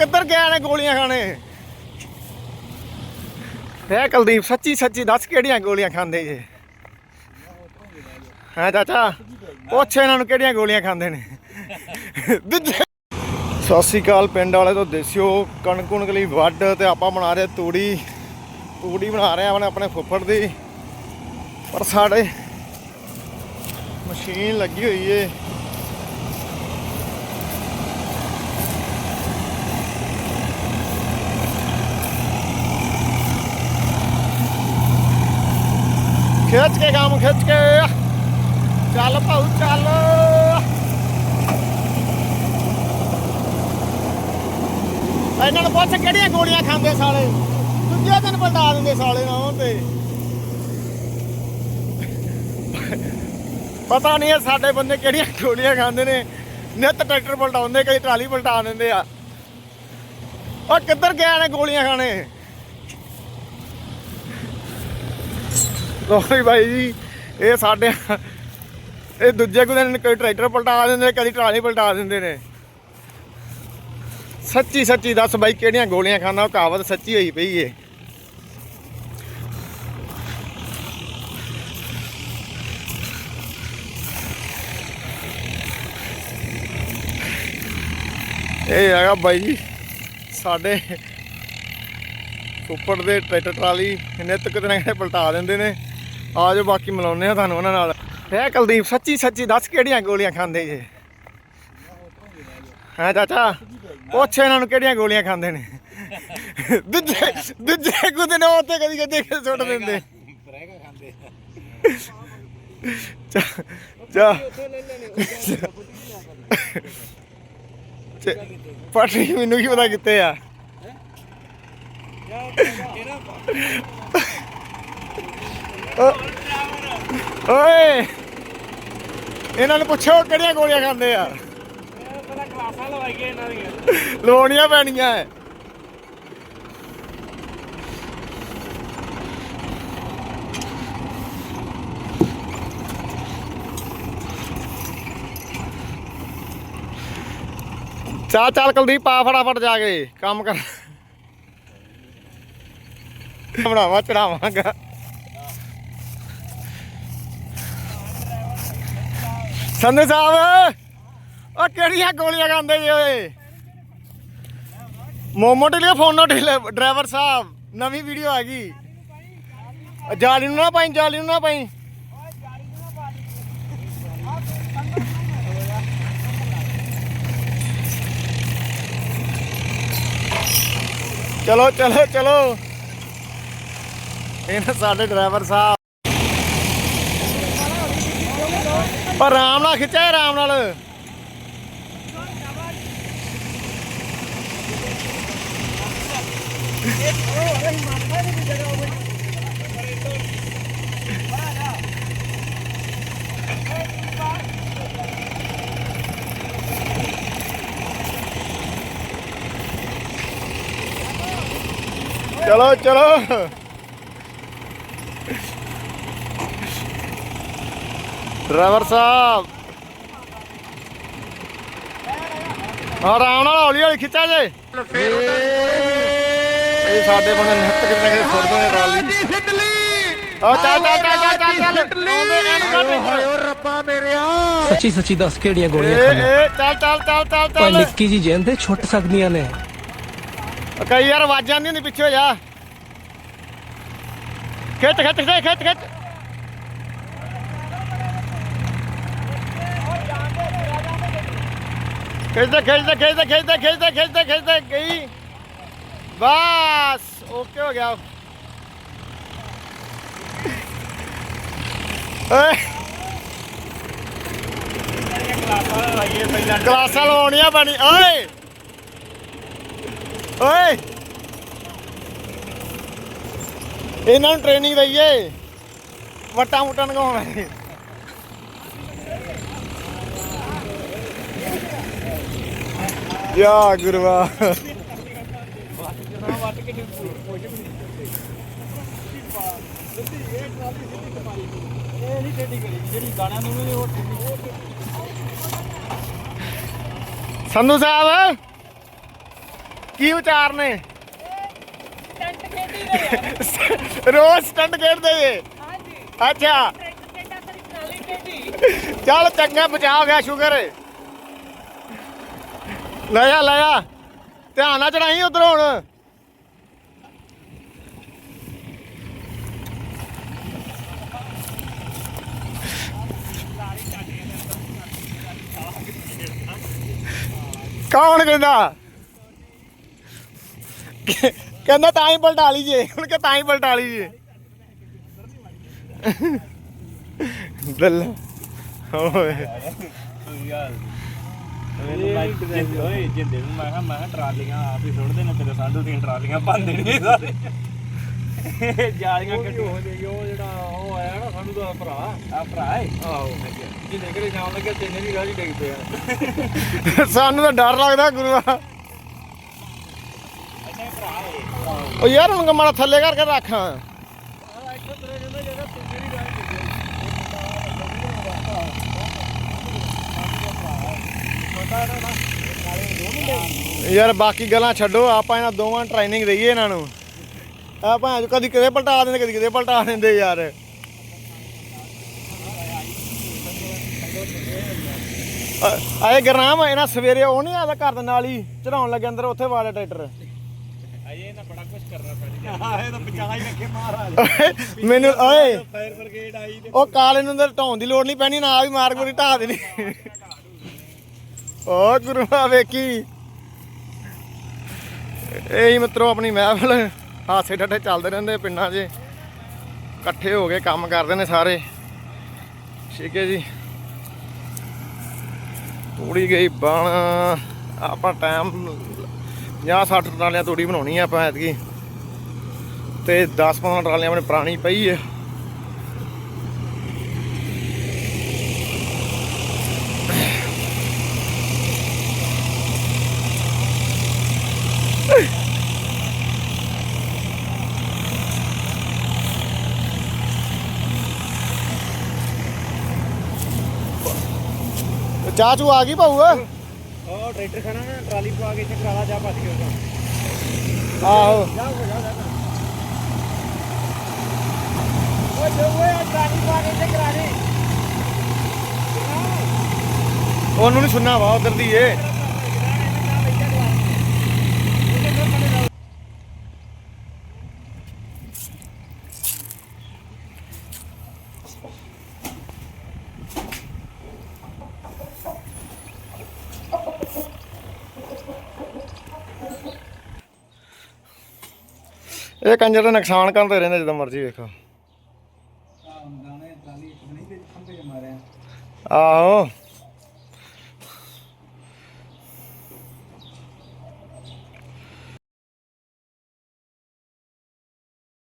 ਕਿੱਧਰ ਗਿਆ ਨੇ ਗੋਲੀਆਂ ਖਾਣੇ ਹੈ ਕੁਲਦੀਪ, ਸੱਚੀ ਸੱਚੀ ਦੱਸ ਕਿਹੜੀਆਂ ਗੋਲੀਆਂ ਖਾਂਦੇ ਜੇ ਹਾਂ ਚਾਚਾ? ਪੁੱਛ ਇਹਨਾਂ ਨੂੰ ਕਿਹੜੀਆਂ ਗੋਲੀਆਂ ਖਾਂਦੇ ਨੇ? ਦੂਜੇ ਸਤਿ ਸ਼੍ਰੀ ਅਕਾਲ, ਪਿੰਡ ਵਾਲੇ ਤੋਂ ਦੇਸਿਓ ਕਣਕ ਕੁਣਕ ਲਈ ਵੱਢ ਤੇ ਆਪਾਂ ਬਣਾ ਰਹੇ ਤੂੜੀ। ਤੂੜੀ ਬਣਾ ਰਹੇ ਆਪਣੇ ਆਪਣੇ ਫੁੱਫੜ ਦੀ। ਪਰ ਸਾਡੇ ਮਸ਼ੀਨ ਲੱਗੀ ਹੋਈ ਏ। ਖਿੱਚ ਕੇ ਕੰਮ ਖਿੱਚ ਕੇ। ਚੱਲ ਭਾਉ, ਚੱਲ। ਇਹਨਾਂ ਨੂੰ ਪੁੱਛ ਕਿਹੜੀਆਂ ਗੋਲੀਆਂ ਖਾਂਦੇ ਸਾਲੇ? ਦੂਜੇ ਦਿਨ ਪਲਟਾ ਦਿੰਦੇ ਸਾਲੇ ਨਾ ਉਹ ਤੇ ਪਤਾ ਨਹੀਂ ਸਾਡੇ ਬੰਦੇ ਕਿਹੜੀਆਂ ਗੋਲੀਆਂ ਖਾਂਦੇ ਨੇ। ਨਿੱਤ ਟਰੈਕਟਰ ਪਲਟਾਉਂਦੇ, ਕਈ ਟਰਾਲੀ ਪਲਟਾ ਦਿੰਦੇ ਆ। ਉਹ ਕਿੱਧਰ ਗਿਆ ਨੇ ਗੋਲੀਆਂ ਖਾਣੇ? ਲੋ ਵੀ ਭਾਈ ਜੀ, ਇਹ ਸਾਡੇ ਇਹ ਦੂਜੇ ਕੁ ਦਿਨ ਕੋਈ ਟਰੈਕਟਰ ਪਲਟਾ ਦਿੰਦੇ ਨੇ, ਕਦੀ ਟਰਾਲੀ ਪਲਟਾ ਦਿੰਦੇ ਨੇ। ਸੱਚੀ ਸੱਚੀ ਦੱਸ ਬਾਈ, ਕਿਹੜੀਆਂ ਗੋਲੀਆਂ ਖਾਣਾ ਉਹ ਕਹਾਵਤ ਸੱਚੀ ਹੋਈ ਪਈ ਏ। ਇਹ ਹੈਗਾ ਬਾਈ ਜੀ, ਸਾਡੇ ਉੱਪਰ ਦੇ ਟਰੈਕਟਰ ਟਰਾਲੀ ਨਿੱਤ ਕਿਤੇ ਨਾ ਕਿਤੇ ਪਲਟਾ ਦਿੰਦੇ ਨੇ। ਆ ਜਾਓ ਬਾਕੀ ਮਿਲਾਉਂਦੇ ਆ ਤੁਹਾਨੂੰ ਉਹਨਾਂ ਨਾਲ। ਹੈ ਕੁਲਦੀਪ, ਸੱਚੀ ਸੱਚੀ, ਦੱਸ ਕਿਹੜੀਆਂ ਗੋਲੀਆਂ ਖਾਂਦੇ ਜੇ? ਹਾਂ ਚਾਚਾ? ਪੁੱਛ ਇਹਨਾਂ ਨੂੰ ਕਿਹੜੀਆਂ ਗੋਲੀਆਂ ਖਾਂਦੇ ਨੇ। ਦੂਜੇ ਦੂਜੇ ਕੁਦੇ ਨੇ ਉੱਤੇ ਕਦੀ ਕਦੀ ਸੁੱਟ ਦਿੰਦੇ। ਬਰੇਗਾ ਖਾਂਦੇ ਚਾ। ਚਾ ਪਟਰੀ ਮੈਨੂੰ ਕੀ ਪਤਾ ਕਿੱਥੇ ਆ? ਓਏ, ਇਹਨਾਂ ਨੂੰ ਪੁੱਛੋ ਕਿਹੜੀਆਂ ਗੋਲੀਆਂ ਖਾਂਦੇ ਆ। ਪਹਿਲਾਂ ਕਲਾਸਾਂ ਲਵਾਈਏ ਇਹਨਾਂ ਦੀਆਂ ਲੋਣੀਆਂ ਪੈਣੀਆਂ ਐ। ਚੱਲ ਚੱਲ ਕੁਲਦੀਪ, ਪਾ ਫਟਾਫਟ ਜਾ ਕੇ ਕੰਮ ਕਰ। ਬਣਾਵਾ, ਚੜਾਵਾਂਗਾ। ਸੰਦੇ ਸਾਹਿਬ, ਉਹ ਕਿਹੜੀਆਂ ਗੋਲੀਆਂ ਖਾਂਦੇ ਜੀ ਓਏ? ਮੋਮੋ ਢਿੱਲੇ, ਫੋਨ ਨਾ ਢਿੱਲੇ, ਡਰਾਈਵਰ ਸਾਹਿਬ, ਨਵੀਂ ਵੀਡੀਓ ਆ ਗਈ। ਜਾਲੀ ਨੂੰ ਨਾ ਪਾਈ, ਜਾਲੀ ਨੂੰ ਨਾ ਪਾਈ। ਚਲੋ ਚਲੋ ਚਲੋ। ਇਹ ਸਾਡੇ ਡਰਾਈਵਰ ਸਾਹਿਬ। ਪਰ ਆਰਾਮ ਨਾਲ ਖਿੱਚਿਆ ਆਰਾਮ ਨਾਲ। ਚਲੋ ਚਲੋ। ਡਰਾਈਵਰ ਸਾਹਿਬ। ਆਰਾਮ ਨਾਲ ਹੌਲੀ ਹੌਲੀ ਖਿੱਚਾ ਜੇ। ਇਹ ਸਾਡੇ ਬੰਦੇ ਨਿਹੱਤ ਕਿਤੇ ਨਾ ਸੁੱਟਦੇ ਨੇ ਟਰਾਲੀ ਆ ਚੱਲ ਚੱਲ ਚੱਲ ਚੱਲ ਚੱਲ ਕੱਢ ਰੱਬਾ ਮੇਰਿਆ ਸੱਚੀ ਸੱਚੀ ਦੱਸ ਕਿਹੜੀਆਂ ਏ ਗੋਲੀਆਂ ਖਾਣਾ ਏ ਚੱਲ ਚੱਲ ਚੱਲ ਚੱਲ ਪਰ ਚੱਲ ਨਿੱਕੀ ਜੀ ਜਿੰਦ ਤੇ ਛੁੱਟ ਸਕਦੀਆਂ ਨੇ। ਕਈ ਯਾਰ ਆਵਾਜ਼ਾਂ ਨਹੀਂ ਹੁੰਦੀ ਪਿੱਛੇ ਹੋ ਜਾ। ਖਿੱਚ ਖਿੱਚ ਖਿੱਚ ਖਿੱਚ ਖਿੱਚ। ਖਿੱਚਦੇ ਖਿੱਚਦੇ ਖਿੱਚਦੇ ਖਿੱਚਦੇ ਖਿੱਚਦੇ ਖਿੱਚਦੇ ਖਿੱਚਦੇ ਗਈ। ਬਸ ਓਕੇ ਹੋ ਗਿਆ। ਓਏ। ਕਲਾਸਾਂ ਲਵਾਈਏ ਲਵਾਉਣੀਆਂ ਬਣੀ ਓਏ। ਓਏ। ਇਹਨਾਂ ਨੂੰ ਟ੍ਰੇਨਿੰਗ ਦਈਏ। ਵਟਾਂ ਮੁਟਾ ਨਗਾਉਣਾ ਯਾ ਗੁਰਵਾ ਵੱਟ ਕੇ ਕੁਝ ਵੀ ਇਹ ਨਹੀਂ ਟੇਢੀ ਕਰੀ ਜਿਹੜੀ ਗਾਣਾ ਨੂੰ ਨਹੀਂ ਉਹ ਟੇਢੀ ਸੰਧੂ ਸਾਹਿਬ ਕੀ ਵਿਚਾਰ ਨੇ? ਟੈਂਟ ਖੇਡੀ ਦੇ ਰੋਜ਼ ਸਟੰਟ ਖੇਡਦੇ ਜੇ। ਹਾਂਜੀ। ਅੱਛਾ। ਚੱਲ ਚੰਗਾ ਬਚਾ ਹੋ ਗਿਆ ਸ਼ੁਕਰ ਹੈ ਲੈ ਜਾ ਲੈ ਜਾ ਧਿਆਨ ਨਾਲ ਚੜਾਈ ਉਧਰ ਹੁਣ। ਕੌਣ ਕਹਿੰਦਾ? ਕਹਿੰਦਾ ਤਾਂ ਹੀ ਪਲਟਾ ਲਈਏ ਹੁਣ ਕਿ ਤਾਂ ਹੀ ਪਲਟਾ ਲਈਏ ਦੱਲਾ ਓਏ ਓਏ ਜਿੰਦੇ ਨੂੰ ਮੈਂ ਕਿਹਾ ਮੈਂ ਕਿਹਾ ਟਰਾਲੀਆਂ ਆਪ ਹੀ ਸੁੱਟਦੇ ਨੇ ਤੇਰੇ ਸਾਡੂ ਦੀਆਂ ਟਰਾਲੀਆਂ ਭੰਦੇ ਨੇ ਸਾਰੇ। ਜਾਲੀਆਂ ਕੱਢੀ ਉਹ ਜਿਹੜਾ ਉਹ ਆਇਆ ਨਾ ਸਾਨੂੰ ਦਾ ਭਰਾ। ਆ ਭਰਾ ਹੈ? ਆਹੋ ਜਿਹਨੇ ਕਿਹੜੇ ਜਾਣ ਲੱਗਿਆ ਤੈਨੇ ਵੀ ਰਾਜੀ ਡਿੱਗ ਪਿਆ ਸਾਨੂੰ ਤਾਂ ਡਰ ਲੱਗਦਾ ਗੁਰੂਆ। ਉਹ ਯਾਰ ਹੁਣ ਮਾੜਾ ਥੱਲੇ ਕਰਕੇ ਰੱਖਾਂ। ਯਾਰ ਬਾਕੀ ਗੱਲਾਂ ਛੱਡੋ ਆਪਾਂ ਇਹਨਾਂ ਦੋਵਾਂ ਟ੍ਰੇਨਿੰਗ ਦਈਏ ਇਹਨਾਂ ਨੂੰ। ਆਪਾਂ ਕਦੀ ਕਿਤੇ ਪਲਟਾ ਦਿੰਦੇ ਕਦੀ ਕਿਤੇ ਪਲਟਾ ਦਿੰਦੇ ਯਾਰ। ਆਏ ਗਰਨਾਮ ਇਹਨਾਂ ਸਵੇਰੇ ਉਹ ਨਹੀਂ ਆਦਾ ਘਰ ਦੇ ਨਾਲ ਹੀ ਚੜਾਉਣ ਲੱਗੇ ਅੰਦਰ ਉੱਥੇ ਵਾਲੇ ਟਰੈਕਟਰ। ਅਜੇ ਇਹਨਾਂ ਬੜਾ ਕੁਝ ਕਰਨਾ ਪੈਣਾ ਹਾਂ ਇਹ ਤਾਂ ਬਚਾ ਹੀ ਰੱਖੇ ਮਹਾਰਾਜ। ਮੈਨੂੰ ਓਏ। ਫਾਇਰ ਬ੍ਰਿਗੇਡ ਆਈ ਤੇ ਉਹ ਕਾਲੇ ਨੂੰ ਅੰਦਰ ਢਾਉਣ ਦੀ ਲੋੜ ਨਹੀਂ ਪੈਣੀ ਨਾ ਵੀ ਮਾਰ ਗੋਰੀ ਢਾ ਦੇਣੀ। ਓ ਗੁਰੂਆ ਵੇਖੀ। ਇਹ ਮਿੱਤਰੋ ਆਪਣੀ ਮਹਿਫਲ, ਹਾਸੇ ਡੱਡੇ ਚੱਲਦੇ ਰਹਿੰਦੇ ਪਿੰਡਾਂ 'ਚ। ਇਕੱਠੇ ਹੋ ਕੇ ਕੰਮ ਕਰਦੇ ਨੇ ਸਾਰੇ। ਠੀਕ ਹੈ ਜੀ। ਤੂੜੀ ਗਈ ਬਣ। ਆਪਾਂ ਟਾਈਮ 50 60 ਟਰਾਲੀਆਂ ਤੂੜੀ ਬਣਾਉਣੀ ਆ ਆਪਾਂ ਐਤਕੀ। ਤੇ 10 15 ਟਰਾਲੀਆਂ ਆਪਣੇ ਪੁਰਾਣੀ ਪਈ ਹੈ ਚਾਹ ਚੂ ਆ ਗਈ ਭਾਊ ਉਹ ਟਰੈਕਟਰ ਖਾਣਾ ਨਾ ਟਰਾਲੀ ਪਵਾ ਕੇ ਇੱਥੇ ਕਰਾਲਾ ਜਾ ਭੱਜ ਕੇ ਉਹਦਾ ਆਹੋ ਉਹਨੂੰ ਨਹੀਂ ਸੁਣਨਾ ਵਾ ਉਧਰ ਦੀ ਏ। ਇਹ ਕੰਜਰ ਦਾ ਨੁਕਸਾਨ ਕਰਦੇ ਰਹਿੰਦੇ ਜਦੋਂ ਮਰਜ਼ੀ ਵੇਖੋ। ਆਹੋ।